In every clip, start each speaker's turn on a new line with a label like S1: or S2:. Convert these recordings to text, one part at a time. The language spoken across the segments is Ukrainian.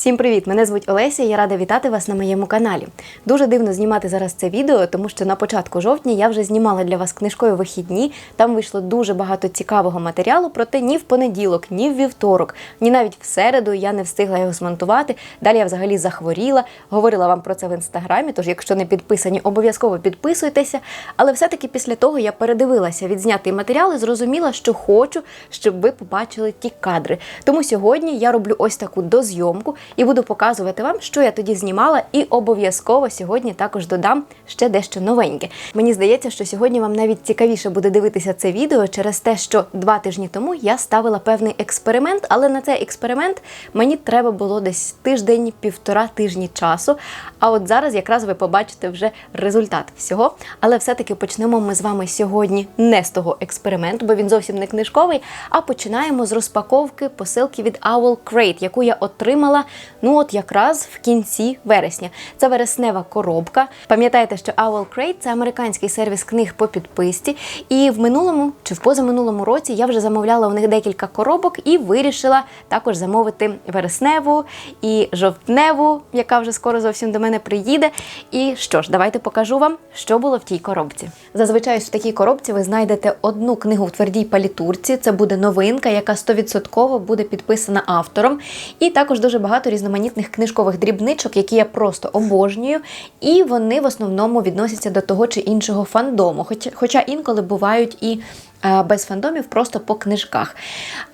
S1: Всім привіт! Мене звуть Олеся. Я рада вітати вас на моєму каналі. Дуже дивно знімати зараз це відео, тому що на початку жовтня я вже знімала для вас книжкові вихідні. Там вийшло дуже багато цікавого матеріалу. Проте ні в понеділок, ні в вівторок, ні навіть в середу я не встигла його змонтувати. Далі я взагалі захворіла. Говорила вам про це в інстаграмі. Тож, якщо не підписані, обов'язково підписуйтеся. Але все-таки після того я передивилася відзнятий матеріал і зрозуміла, що хочу, щоб ви побачили ті кадри. Тому сьогодні я роблю ось таку дозйомку і буду показувати вам, що я тоді знімала, і обов'язково сьогодні також додам ще дещо новеньке. Мені здається, що сьогодні вам навіть цікавіше буде дивитися це відео через те, що два тижні тому я ставила певний експеримент, але на цей експеримент мені треба було десь тиждень, півтора тижні часу. А от зараз якраз ви побачите вже результат всього. Але все-таки почнемо ми з вами сьогодні не з того експерименту, бо він зовсім не книжковий. А починаємо з розпаковки посилки від Owl Crate, яку я отримала ну от якраз в кінці вересня. Це вереснева коробка. Пам'ятаєте, що Owl Crate – це американський сервіс книг по підписці. І в минулому чи в позаминулому році я вже замовляла у них декілька коробок і вирішила також замовити вересневу і жовтневу, яка вже скоро зовсім до мене приїде. І що ж, давайте покажу вам, що було в тій коробці. Зазвичай в такій коробці ви знайдете одну книгу в твердій палітурці. Це буде новинка, яка 100% буде підписана автором. І також дуже багато різноманітних книжкових дрібничок, які я просто обожнюю. І вони в основному відносяться до того чи іншого фандому. Хоча, хоча інколи бувають і е, без фандомів, просто по книжках.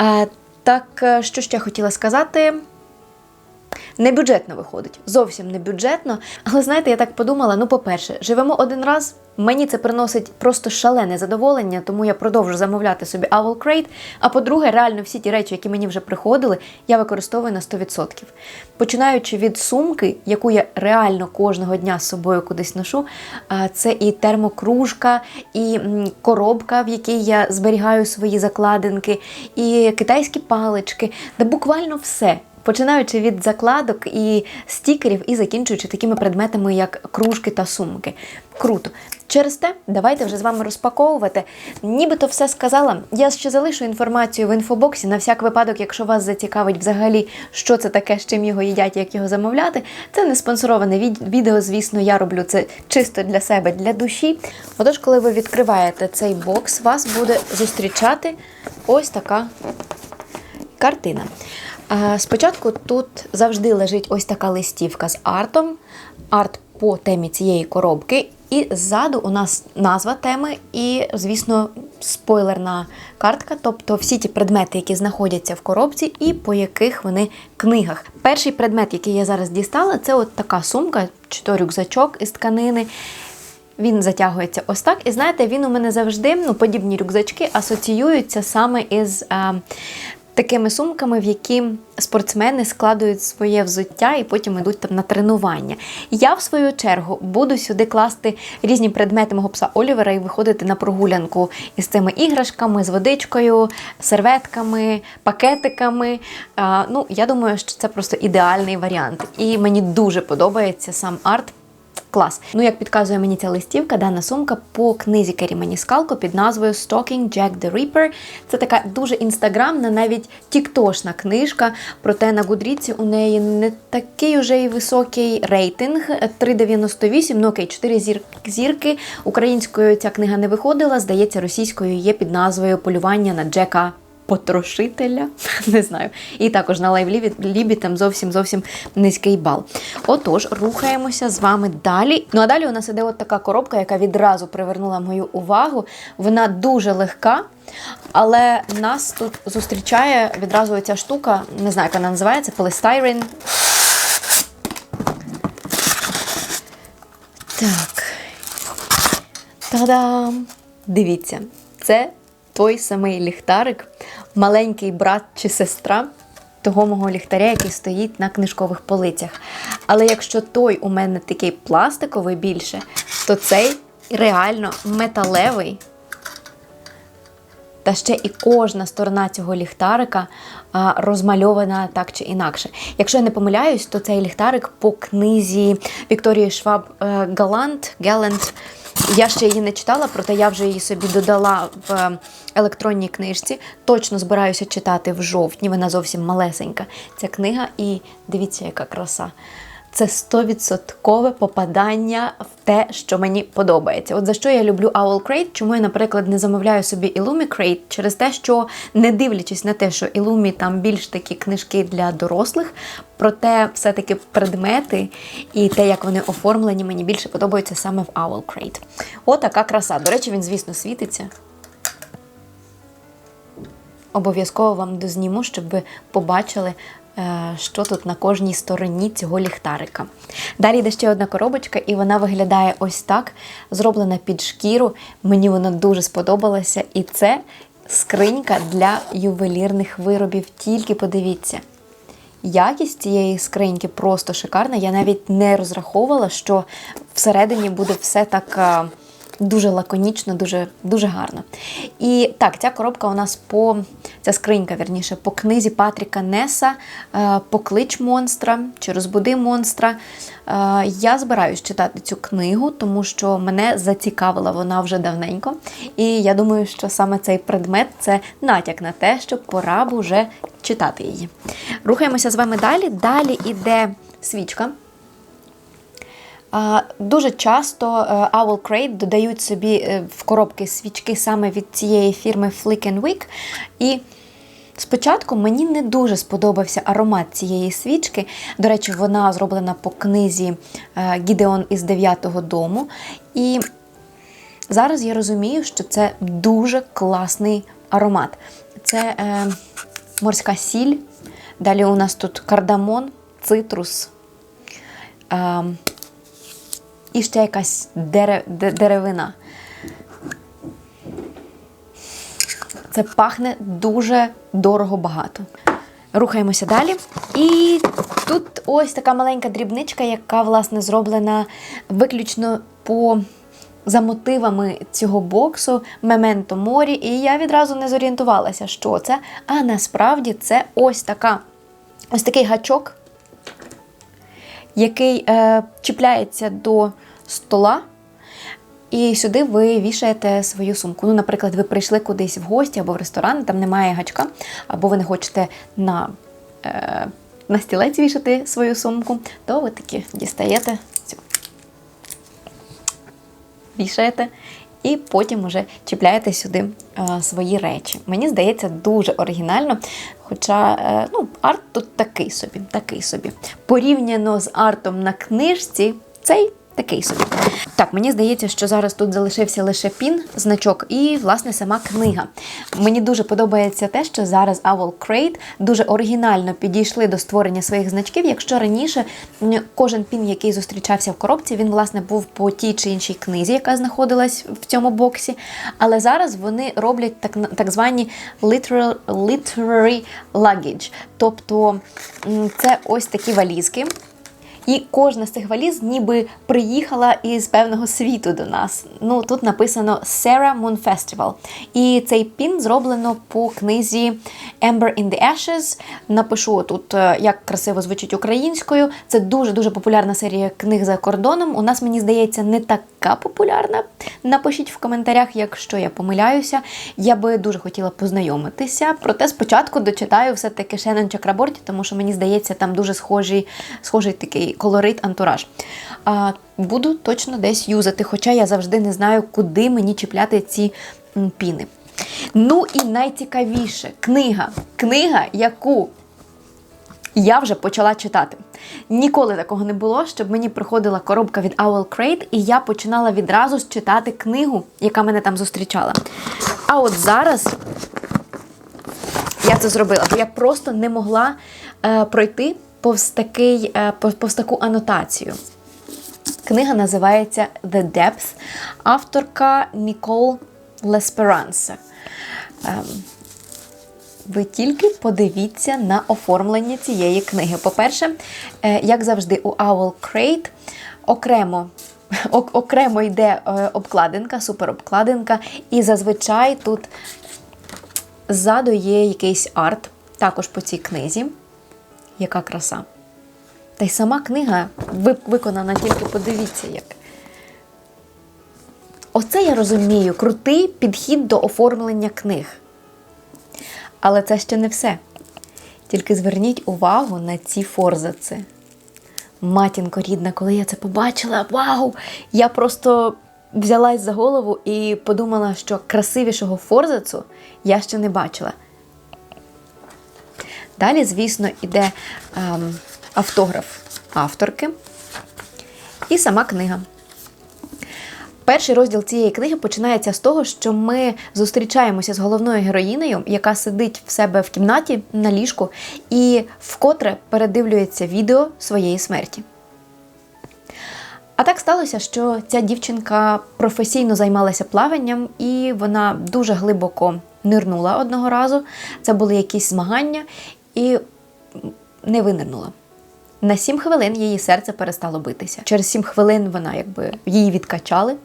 S1: Е, так, е, що ще хотіла сказати. Не бюджетно виходить, зовсім не бюджетно. Але знаєте, я так подумала: ну, по-перше, живемо один раз. Мені це приносить просто шалене задоволення, тому я продовжу замовляти собі Owl Crate. А по-друге, реально всі ті речі, які мені вже приходили, я використовую на 100%. Починаючи від сумки, яку я реально кожного дня з собою кудись ношу, це і термокружка, і коробка, в якій я зберігаю свої закладинки, і китайські палички, де буквально все. Починаючи від закладок і стікерів, і закінчуючи такими предметами, як кружки та сумки. Круто. Через те, давайте вже з вами розпаковувати. Нібито все сказала. Я ще залишу інформацію в інфобоксі на всяк випадок, якщо вас зацікавить взагалі, що це таке, з чим його їдять, як його замовляти. Це не спонсороване відео, звісно, я роблю це чисто для себе, для душі. Отож, коли ви відкриваєте цей бокс, вас буде зустрічати ось така картина. Спочатку тут завжди лежить ось така листівка з артом, арт по темі цієї коробки. І ззаду у нас назва теми і, звісно, спойлерна картка, тобто всі ті предмети, які знаходяться в коробці, і по яких вони книгах. Перший предмет, який я зараз дістала, це от така сумка, чи то рюкзачок із тканини. Він затягується ось так. І знаєте, він у мене завжди, ну, подібні рюкзачки асоціюються саме із а, такими сумками, в які спортсмени складують своє взуття і потім йдуть там на тренування. Я, в свою чергу, буду сюди класти різні предмети мого пса Олівера і виходити на прогулянку із цими іграшками, з водичкою, серветками, пакетиками. Ну, я думаю, що це просто ідеальний варіант. І мені дуже подобається сам арт. Клас. Ну, як підказує мені ця листівка, дана сумка по книзі Кері Маніскалко під назвою Stalking Jack the Ripper. Це така дуже інстаграмна, навіть тіктошна книжка. Проте на Гудріці у неї не такий уже й високий рейтинг 3,98, ну окей, 4 зір... зірки. Українською ця книга не виходила, здається, російською є під назвою Полювання на Джека. Потрошителя, не знаю. І також на лайвлібі лібі там зовсім зовсім низький бал. Отож, рухаємося з вами далі. Ну а далі у нас іде от така коробка, яка відразу привернула мою увагу. Вона дуже легка, але нас тут зустрічає відразу ця штука, не знаю, як вона називається, полістайрин. Так. Та-дам! Дивіться, це той самий ліхтарик, маленький брат чи сестра того мого ліхтаря, який стоїть на книжкових полицях. Але якщо той у мене такий пластиковий більше, то цей реально металевий. Та ще і кожна сторона цього ліхтарика а, розмальована так чи інакше. Якщо я не помиляюсь, то цей ліхтарик по книзі Вікторії Шваб е, Галант, Галант Я ще її не читала, проте я вже її собі додала в електронній книжці. Точно збираюся читати в жовтні. Вона зовсім малесенька. Ця книга, і дивіться, яка краса. Це стовідсоткове попадання в те, що мені подобається. От за що я люблю Owl Crate, чому я, наприклад, не замовляю собі Illumi Crate, через те, що не дивлячись на те, що Illumi там більш такі книжки для дорослих, проте все-таки предмети і те, як вони оформлені, мені більше подобаються саме в Owl Crate. Отака краса. До речі, він, звісно, світиться. Обов'язково вам дозніму, щоб ви побачили, е, що тут на кожній стороні цього ліхтарика. Далі йде ще одна коробочка, і вона виглядає ось так, зроблена під шкіру. Мені вона дуже сподобалася. І це скринька для ювелірних виробів. Тільки подивіться. Якість цієї скриньки просто шикарна. Я навіть не розраховувала, що всередині буде все так е, дуже лаконічно, дуже, дуже гарно. І так, ця коробка у нас по ця скринька, вірніше, по книзі Патріка Неса е, Поклич монстра чи розбуди монстра. Е, Я збираюсь читати цю книгу, тому що мене зацікавила вона вже давненько. І я думаю, що саме цей предмет це натяк на те, що пора б уже читати її. Рухаємося з вами далі. Далі іде свічка. Дуже часто е, Owl Crate додають собі е, в коробки свічки саме від цієї фірми Flick and Wick. І спочатку мені не дуже сподобався аромат цієї свічки. До речі, вона зроблена по книзі е, Гідеон із дев'ятого дому. І зараз я розумію, що це дуже класний аромат. Це е, морська сіль. Далі у нас тут кардамон, цитрус. Е, і ще якась дере, деревина. Це пахне дуже дорого багато. Рухаємося далі. І тут ось така маленька дрібничка, яка, власне, зроблена виключно по за мотивами цього боксу Мементо Морі. І я відразу не зорієнтувалася, що це. А насправді це ось така ось такий гачок який е, чіпляється до стола, і сюди ви вішаєте свою сумку. Ну, наприклад, ви прийшли кудись в гості або в ресторан, там немає гачка, або ви не хочете на, е, на стілець вішати свою сумку, то ви таки дістаєте цю. Вішаєте. І потім уже чіпляєте сюди е, свої речі. Мені здається, дуже оригінально. Хоча е, ну, арт тут такий собі, такий собі. Порівняно з артом на книжці, цей такий собі. Так, мені здається, що зараз тут залишився лише пін, значок і, власне, сама книга. Мені дуже подобається те, що зараз Owl Crate дуже оригінально підійшли до створення своїх значків. Якщо раніше кожен пін, який зустрічався в коробці, він, власне, був по тій чи іншій книзі, яка знаходилась в цьому боксі. Але зараз вони роблять так, так звані literal, literary luggage. Тобто це ось такі валізки. І кожна з цих валіз ніби приїхала із певного світу до нас. Ну тут написано Sarah Moon Festival. І цей пін зроблено по книзі Amber in the Ashes. Напишу тут, е, як красиво звучить українською. Це дуже дуже популярна серія книг за кордоном. У нас, мені здається, не така популярна. Напишіть в коментарях, якщо я помиляюся. Я би дуже хотіла познайомитися. Проте спочатку дочитаю все-таки Шеннон Чакраборті, тому що мені здається, там дуже схожий, схожий такий колорит, антураж. А, буду точно десь юзати, хоча я завжди не знаю, куди мені чіпляти ці піни. Ну і найцікавіше книга. Книга, яку я вже почала читати. Ніколи такого не було, щоб мені приходила коробка від Owl Crate, і я починала відразу читати книгу, яка мене там зустрічала. А от зараз я це зробила, бо я просто не могла е, пройти повз, такий, е, повз, таку анотацію. Книга називається The Depth, авторка Нікол Лесперанса. Ем, ви тільки подивіться на оформлення цієї книги. По-перше, е, як завжди, у Owl Crate окремо. Окремо йде е, обкладинка, суперобкладинка, і зазвичай тут ззаду є якийсь арт, також по цій книзі. Яка краса. Та й сама книга виконана, тільки подивіться як. Оце я розумію, крутий підхід до оформлення книг. Але це ще не все. Тільки зверніть увагу на ці форзаци. Матінко рідна, коли я це побачила, вау! Я просто взялась за голову і подумала, що красивішого форзацу я ще не бачила. Далі, звісно, іде ем, автограф авторки і сама книга. Перший розділ цієї книги починається з того, що ми зустрічаємося з головною героїнею, яка сидить в себе в кімнаті на ліжку і вкотре передивлюється відео своєї смерті. А так сталося, що ця дівчинка професійно займалася плаванням, і вона дуже глибоко нирнула одного разу. Це були якісь змагання, і не винирнула. На сім хвилин її серце перестало битися. Через сім хвилин вона якби її відкачали.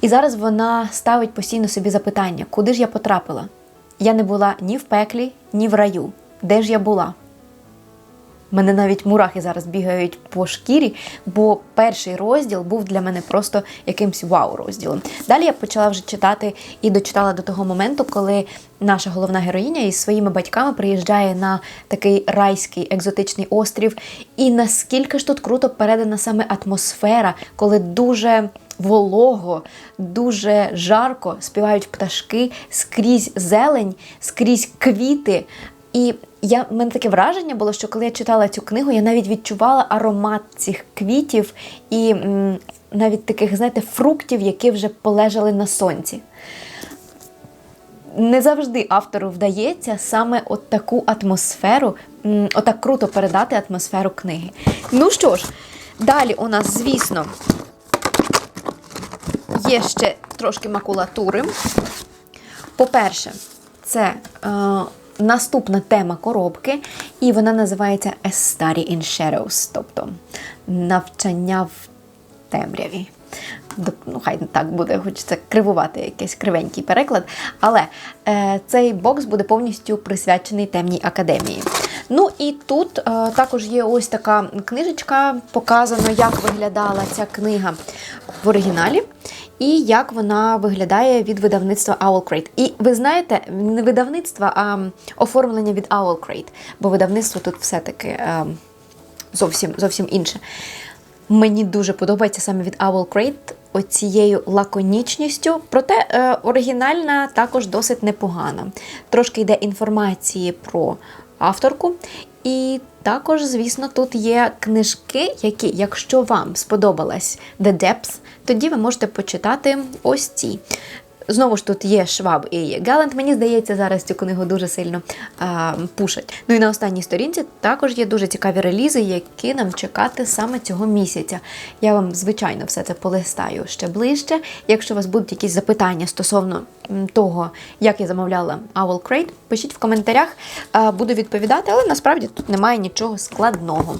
S1: І зараз вона ставить постійно собі запитання, куди ж я потрапила? Я не була ні в пеклі, ні в раю. Де ж я була? Мене навіть мурахи зараз бігають по шкірі, бо перший розділ був для мене просто якимсь вау-розділом. Далі я почала вже читати і дочитала до того моменту, коли наша головна героїня із своїми батьками приїжджає на такий райський екзотичний острів. І наскільки ж тут круто передана саме атмосфера, коли дуже волого, дуже жарко співають пташки скрізь зелень, скрізь квіти. І я в мене таке враження було, що коли я читала цю книгу, я навіть відчувала аромат цих квітів і м, навіть таких, знаєте, фруктів, які вже полежали на сонці. Не завжди автору вдається саме от таку атмосферу, м, отак круто передати атмосферу книги. Ну що ж, далі у нас, звісно, є ще трошки макулатури. По-перше, це е, наступна тема коробки, і вона називається A Study in Shadows, тобто навчання в темряві. Ну, хай так буде, хочеться кривувати якийсь кривенький переклад. Але е, цей бокс буде повністю присвячений темній академії. Ну і тут е, також є ось така книжечка, показано, як виглядала ця книга в оригіналі. І як вона виглядає від видавництва Owl Crate. І ви знаєте, не видавництва, а оформлення від Owl Crate, бо видавництво тут все-таки е, зовсім, зовсім інше. Мені дуже подобається саме від Owl Crate оцією лаконічністю. Проте е, оригінальна також досить непогана. Трошки йде інформації про авторку. І також, звісно, тут є книжки, які, якщо вам сподобалась The Depth, тоді ви можете почитати ось ці. Знову ж тут є Шваб і Галант. Мені здається, зараз цю книгу дуже сильно а, пушать. Ну і на останній сторінці також є дуже цікаві релізи, які нам чекати саме цього місяця. Я вам, звичайно, все це полистаю ще ближче. Якщо у вас будуть якісь запитання стосовно того, як я замовляла Owl Crate, пишіть в коментарях, а, буду відповідати, але насправді тут немає нічого складного.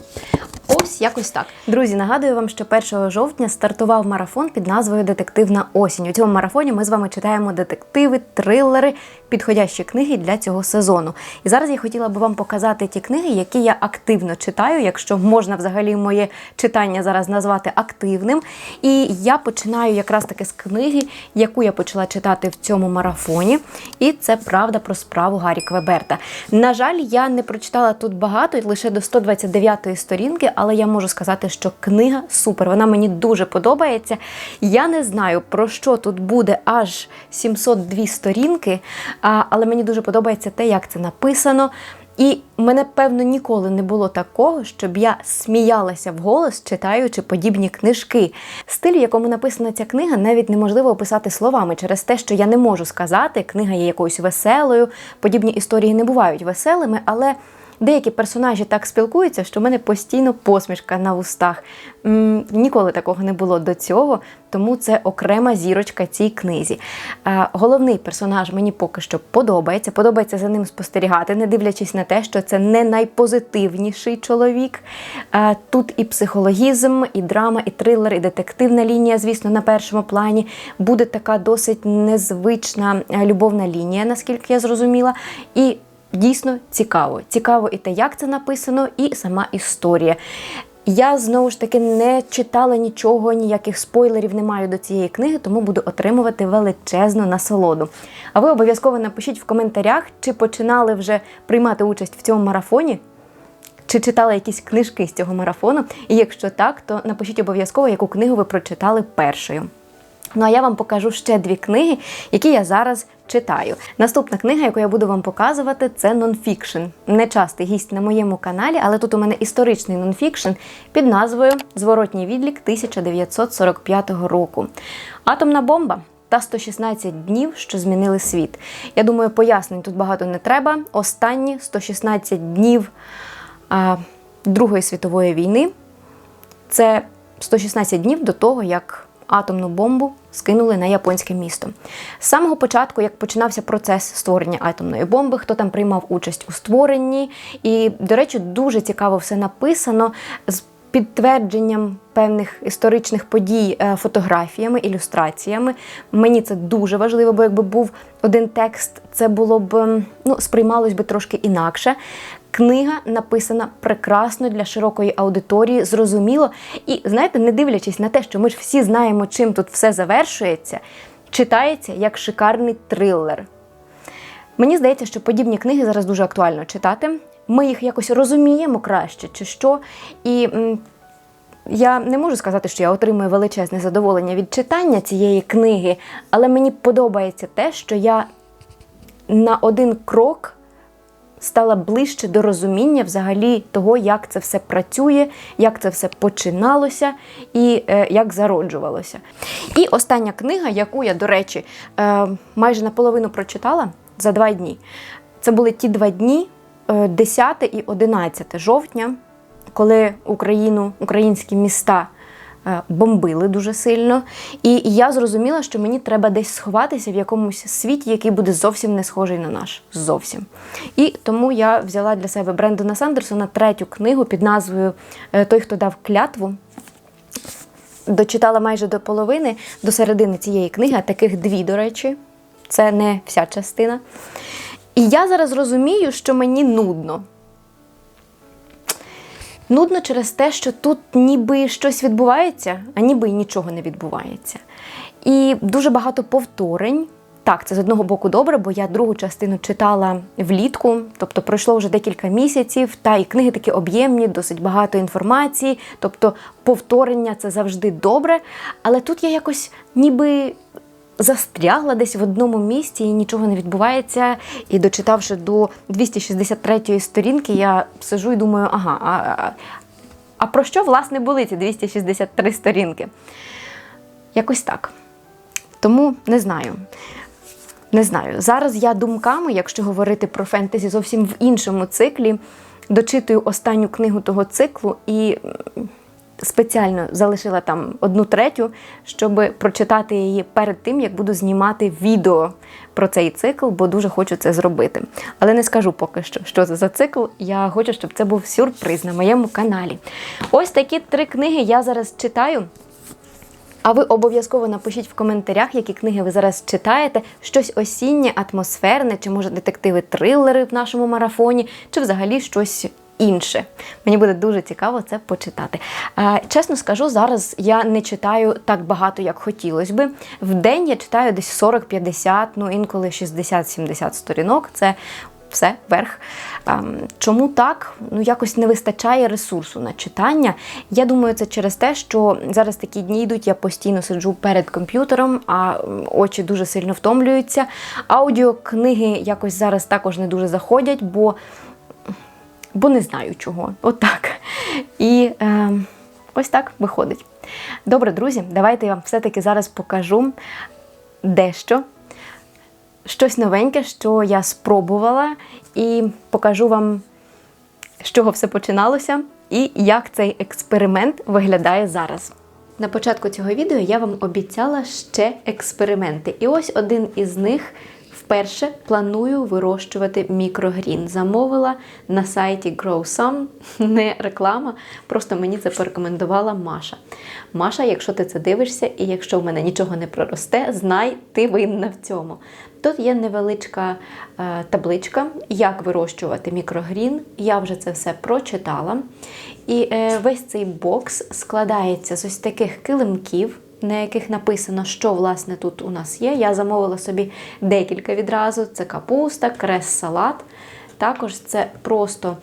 S1: Ось якось так. Друзі, нагадую вам, що 1 жовтня стартував марафон під назвою Детективна осінь. У цьому марафоні ми з вами читаємо детективи, трилери, підходящі книги для цього сезону. І зараз я хотіла би вам показати ті книги, які я активно читаю, якщо можна взагалі моє читання зараз назвати активним. І я починаю якраз таки з книги, яку я почала читати в цьому марафоні. І це правда про справу Гаррі Квеберта. На жаль, я не прочитала тут багато, лише до 129 сторінки, але я можу сказати, що книга супер. Вона мені дуже подобається. Я не знаю, про що тут буде аж 702 сторінки, але мені дуже подобається те, як це написано. І мене, певно, ніколи не було такого, щоб я сміялася вголос, читаючи подібні книжки. Стиль, в якому написана ця книга, навіть неможливо описати словами через те, що я не можу сказати, книга є якоюсь веселою. Подібні історії не бувають веселими, але деякі персонажі так спілкуються, що в мене постійно посмішка на вустах. М, Ніколи такого не було до цього, тому це окрема зірочка цій книзі. Е, Головний персонаж мені поки що подобається. Подобається за ним спостерігати, не дивлячись на те, що це не найпозитивніший чоловік. Е, Тут і психологізм, і драма, і трилер, і детективна лінія, звісно, на першому плані. Буде така досить незвична е, любовна лінія, наскільки я зрозуміла. І Дійсно цікаво. Цікаво і те, як це написано, і сама історія. Я знову ж таки не читала нічого, ніяких спойлерів не маю до цієї книги, тому буду отримувати величезну насолоду. А ви обов'язково напишіть в коментарях, чи починали вже приймати участь в цьому марафоні, чи читали якісь книжки з цього марафону. І якщо так, то напишіть обов'язково, яку книгу ви прочитали першою. Ну а я вам покажу ще дві книги, які я зараз читаю. Наступна книга, яку я буду вам показувати, це нонфікшн. Нечастий гість на моєму каналі, але тут у мене історичний нонфікшн під назвою Зворотній відлік 1945 року. Атомна бомба. Та 116 днів, що змінили світ. Я думаю, пояснень тут багато не треба. Останні 116 днів а, Другої світової війни це 116 днів до того, як атомну бомбу скинули на японське місто. З самого початку, як починався процес створення атомної бомби, хто там приймав участь у створенні. І, до речі, дуже цікаво все написано з підтвердженням певних історичних подій е, фотографіями, ілюстраціями. Мені це дуже важливо, бо якби був один текст, це було б ну, сприймалось би трошки інакше. Книга написана прекрасно для широкої аудиторії, зрозуміло. І знаєте, не дивлячись на те, що ми ж всі знаємо, чим тут все завершується, читається як шикарний трилер. Мені здається, що подібні книги зараз дуже актуально читати. Ми їх якось розуміємо краще, чи що. І я не можу сказати, що я отримую величезне задоволення від читання цієї книги, але мені подобається те, що я на один крок стала ближче до розуміння взагалі того, як це все працює, як це все починалося і е, як зароджувалося. І остання книга, яку я, до речі, е, майже наполовину прочитала за два дні. Це були ті два дні, 10 і 11 жовтня, коли Україну, українські міста е, бомбили дуже сильно. І я зрозуміла, що мені треба десь сховатися в якомусь світі, який буде зовсім не схожий на наш. Зовсім. І тому я взяла для себе Брендона Сандерсона третю книгу під назвою е, Той, хто дав клятву. Дочитала майже до половини, до середини цієї книги, а таких дві, до речі, це не вся частина. І я зараз розумію, що мені нудно. Нудно через те, що тут ніби щось відбувається, а ніби й нічого не відбувається. І дуже багато повторень. Так, це з одного боку добре, бо я другу частину читала влітку, тобто пройшло вже декілька місяців, та і книги такі об'ємні, досить багато інформації. Тобто повторення це завжди добре. Але тут я якось ніби застрягла десь в одному місці і нічого не відбувається. І дочитавши до 263-ї сторінки, я сижу і думаю, ага, а, а, а про що власне були ці 263 сторінки? Якось так. Тому не знаю. Не знаю. Зараз я думками, якщо говорити про фентезі зовсім в іншому циклі, дочитую останню книгу того циклу і спеціально залишила там одну третю, щоб прочитати її перед тим, як буду знімати відео про цей цикл, бо дуже хочу це зробити. Але не скажу поки що, що це за цикл. Я хочу, щоб це був сюрприз на моєму каналі. Ось такі три книги я зараз читаю. А ви обов'язково напишіть в коментарях, які книги ви зараз читаєте, щось осіннє, атмосферне, чи може детективи-трилери в нашому марафоні, чи взагалі щось інше. Мені буде дуже цікаво це почитати. Чесно скажу, зараз я не читаю так багато, як хотілося би. В день я читаю десь 40-50, ну інколи 60-70 сторінок. Це все верх. Чому так? Ну якось не вистачає ресурсу на читання. Я думаю, це через те, що зараз такі дні йдуть, я постійно сиджу перед комп'ютером, а очі дуже сильно втомлюються. Аудіокниги якось зараз також не дуже заходять, бо, бо не знаю чого. Отак. І е, ось так виходить. Добре, друзі, давайте я вам все-таки зараз покажу дещо щось новеньке, що я спробувала, і покажу вам, з чого все починалося, і як цей експеримент виглядає зараз. На початку цього відео я вам обіцяла ще експерименти. І ось один із них в вперше планую вирощувати мікрогрін. Замовила на сайті GrowSome, не реклама, просто мені це порекомендувала Маша. Маша, якщо ти це дивишся, і якщо в мене нічого не проросте, знай, ти винна в цьому. Тут є невеличка е, табличка, як вирощувати мікрогрін. Я вже це все прочитала. І е, весь цей бокс складається з ось таких килимків, на яких написано, що власне тут у нас є. Я замовила собі декілька відразу: це капуста, крес-салат. Також це просто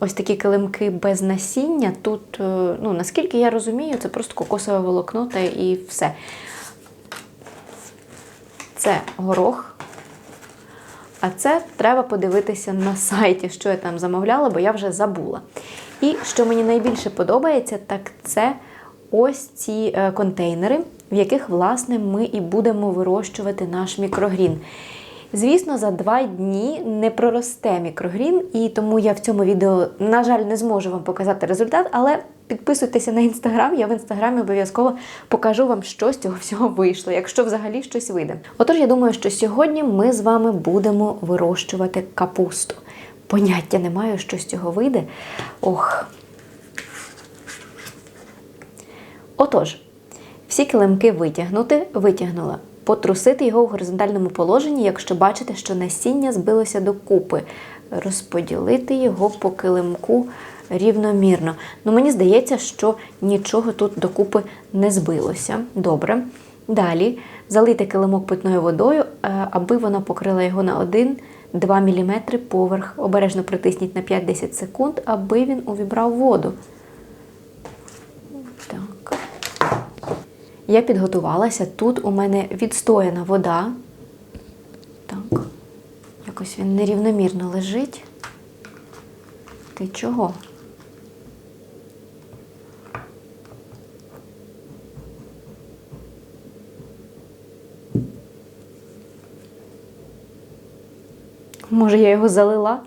S1: ось такі килимки без насіння. Тут, е, ну, наскільки я розумію, це просто кокосове волокно та і все. Це горох. А це треба подивитися на сайті, що я там замовляла, бо я вже забула. І що мені найбільше подобається, так це ось ці е, контейнери, в яких, власне, ми і будемо вирощувати наш мікрогрін. Звісно, за два дні не проросте мікрогрін, і тому я в цьому відео, на жаль, не зможу вам показати результат, але підписуйтеся на інстаграм, я в інстаграмі обов'язково покажу вам, що з цього всього вийшло, якщо взагалі щось вийде. Отож, я думаю, що сьогодні ми з вами будемо вирощувати капусту. Поняття не маю, що з цього вийде. Ох. Отож, всі килимки витягнути, витягнула. Потрусити його в горизонтальному положенні, якщо бачите, що насіння збилося докупи. Розподілити його по килимку рівномірно. Ну, мені здається, що нічого тут докупи не збилося. Добре. Далі залити килимок питною водою, е, аби вона покрила його на 1-2 мм поверх. Обережно притисніть на 5-10 секунд, аби він увібрав воду. Так. Я підготувалася. Тут у мене відстояна вода. Так. Якось він нерівномірно лежить. Ти чого? Може, я його залила?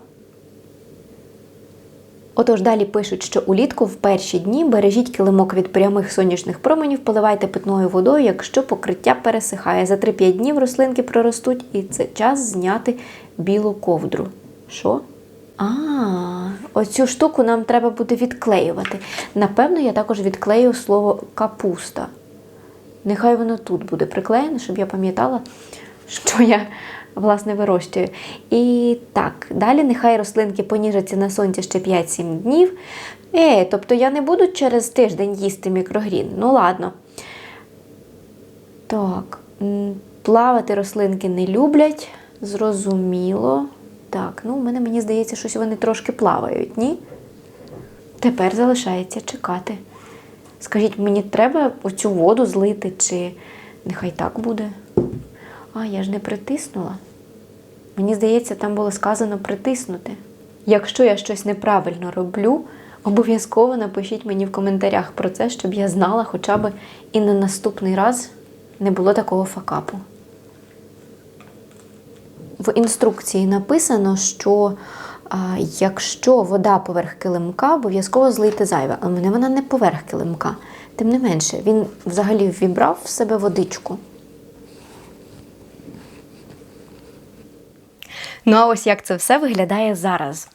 S1: Отож, далі пишуть, що улітку в перші дні бережіть килимок від прямих сонячних променів, поливайте питною водою, якщо покриття пересихає. За 3-5 днів рослинки проростуть, і це час зняти білу ковдру. Що? А, оцю штуку нам треба буде відклеювати. Напевно, я також відклею слово капуста. Нехай воно тут буде приклеєно, щоб я пам'ятала, що я власне вирощую. І так, далі нехай рослинки поніжаться на сонці ще 5-7 днів. Е, тобто я не буду через тиждень їсти мікрогрін. Ну, ладно. Так, плавати рослинки не люблять. Зрозуміло. Так, ну, в мене мені здається, щось вони трошки плавають, ні? Тепер залишається чекати. Скажіть, мені треба оцю воду злити, чи нехай так буде? А, я ж не притиснула. Мені здається, там було сказано притиснути. Якщо я щось неправильно роблю, обов'язково напишіть мені в коментарях про це, щоб я знала хоча б і на наступний раз не було такого факапу. В інструкції написано, що а, якщо вода поверх килимка, обов'язково злийте зайве. Але мене вона не поверх килимка. Тим не менше, він взагалі вібрав в себе водичку. Ну а ось як це все виглядає зараз.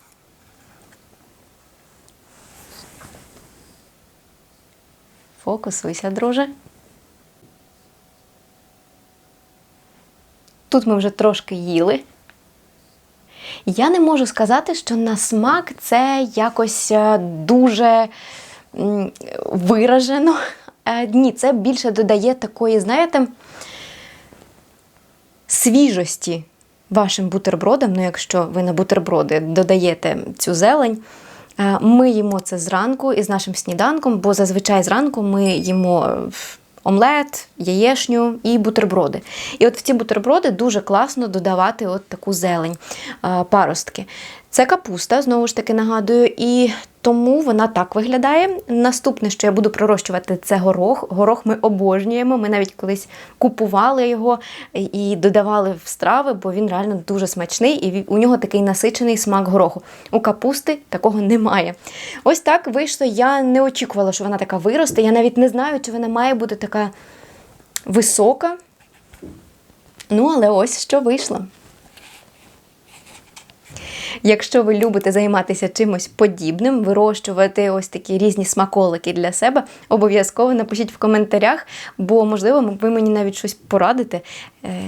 S1: Фокусуйся, друже. Тут ми вже трошки їли. Я не можу сказати, що на смак це якось е, дуже виражено. Е, Ні, це більше додає такої, знаєте, свіжості вашим бутербродам. Ну, якщо ви на бутерброди додаєте цю зелень. Е, Ми їмо це зранку із нашим сніданком, бо зазвичай зранку ми їмо е, омлет, яєшню і бутерброди. І от в ці бутерброди дуже класно додавати от таку зелень, е, паростки. Це капуста, знову ж таки нагадую, і тому вона так виглядає. Наступне, що я буду пророщувати, це горох. Горох ми обожнюємо. Ми навіть колись купували його і додавали в страви, бо він реально дуже смачний і у нього такий насичений смак гороху. У капусти такого немає. Ось так вийшло. Я не очікувала, що вона така виросте. Я навіть не знаю, чи вона має бути така висока. Ну, але ось що вийшло. Якщо ви любите займатися чимось подібним, вирощувати ось такі різні смаколики для себе, обов'язково напишіть в коментарях, бо, можливо, ви мені навіть щось порадите. Е,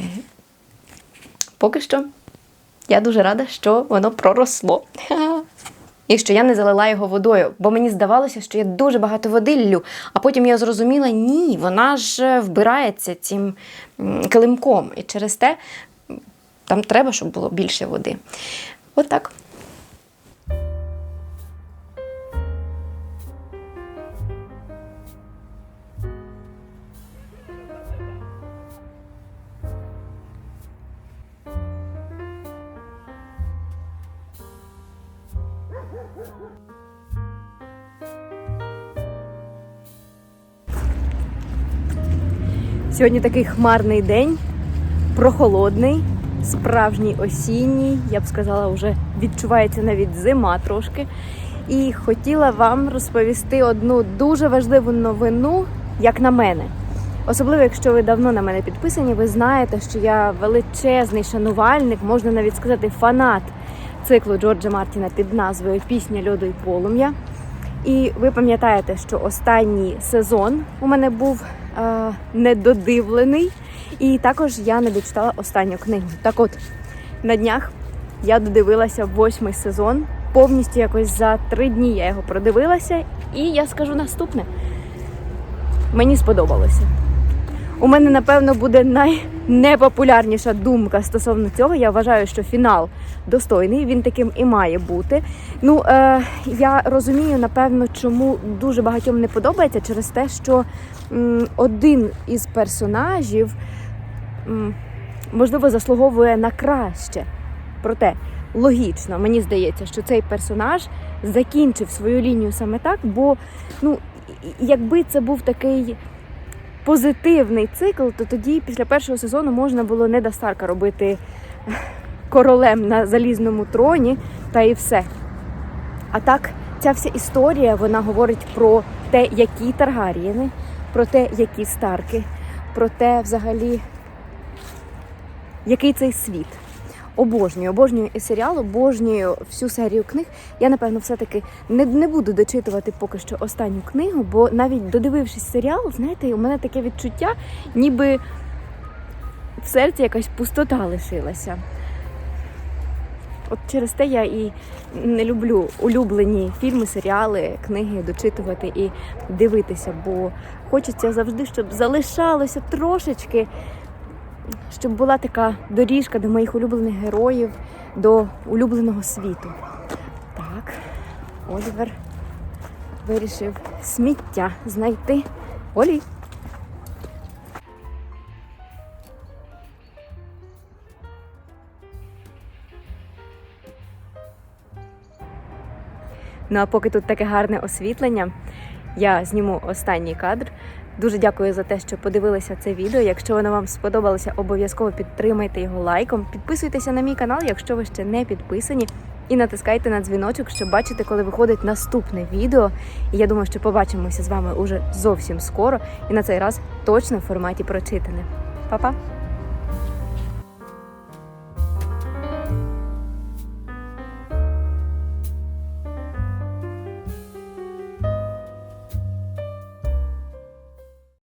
S1: Поки що я дуже рада, що воно проросло. І що я не залила його водою, бо мені здавалося, що я дуже багато води ллю, а потім я зрозуміла, ні, вона ж вбирається цим килимком. І через те там треба, щоб було більше води. От так. Сьогодні такий хмарний день, прохолодний, справжній осінній, я б сказала, вже відчувається навіть зима трошки. І хотіла вам розповісти одну дуже важливу новину, як на мене. Особливо, якщо ви давно на мене підписані, ви знаєте, що я величезний шанувальник, можна навіть сказати, фанат циклу Джорджа Мартіна під назвою Пісня льоду і полум'я. І ви пам'ятаєте, що останній сезон у мене був недодивлений, і також я не дочитала останню книгу. Так от, на днях я додивилася восьмий сезон. Повністю якось за три дні я його продивилася, і я скажу наступне: мені сподобалося. У мене, напевно, буде найнепопулярніша думка стосовно цього. Я вважаю, що фінал достойний, він таким і має бути. Ну, е, я розумію, напевно, чому дуже багатьом не подобається через те, що м, один із персонажів, м, можливо, заслуговує на краще. Проте, логічно, мені здається, що цей персонаж закінчив свою лінію саме так, бо ну, якби це був такий позитивний цикл, то тоді після першого сезону можна було Неда Старка робити королем на залізному троні, та і все. А так, ця вся історія вона говорить про те, які Таргарієни, про те, які старки, про те, взагалі, який цей світ. Обожнюю, обожнюю і серіал, обожнюю всю серію книг. Я, напевно, все-таки не, не буду дочитувати поки що останню книгу, бо навіть додивившись серіал, знаєте, у мене таке відчуття, ніби в серці якась пустота лишилася. От через те я і не люблю улюблені фільми, серіали, книги дочитувати і дивитися, бо хочеться завжди, щоб залишалося трошечки, щоб була така доріжка до моїх улюблених героїв, до улюбленого світу. Так, Олівер вирішив сміття знайти. Олі. Ну а поки тут таке гарне освітлення, я зніму останній кадр. Дуже дякую за те, що подивилися це відео. Якщо воно вам сподобалося, обов'язково підтримайте його лайком. Підписуйтеся на мій канал, якщо ви ще не підписані. І натискайте на дзвіночок, щоб бачити, коли виходить наступне відео. І я думаю, що побачимося з вами уже зовсім скоро. І на цей раз точно в форматі прочитане. Па-па!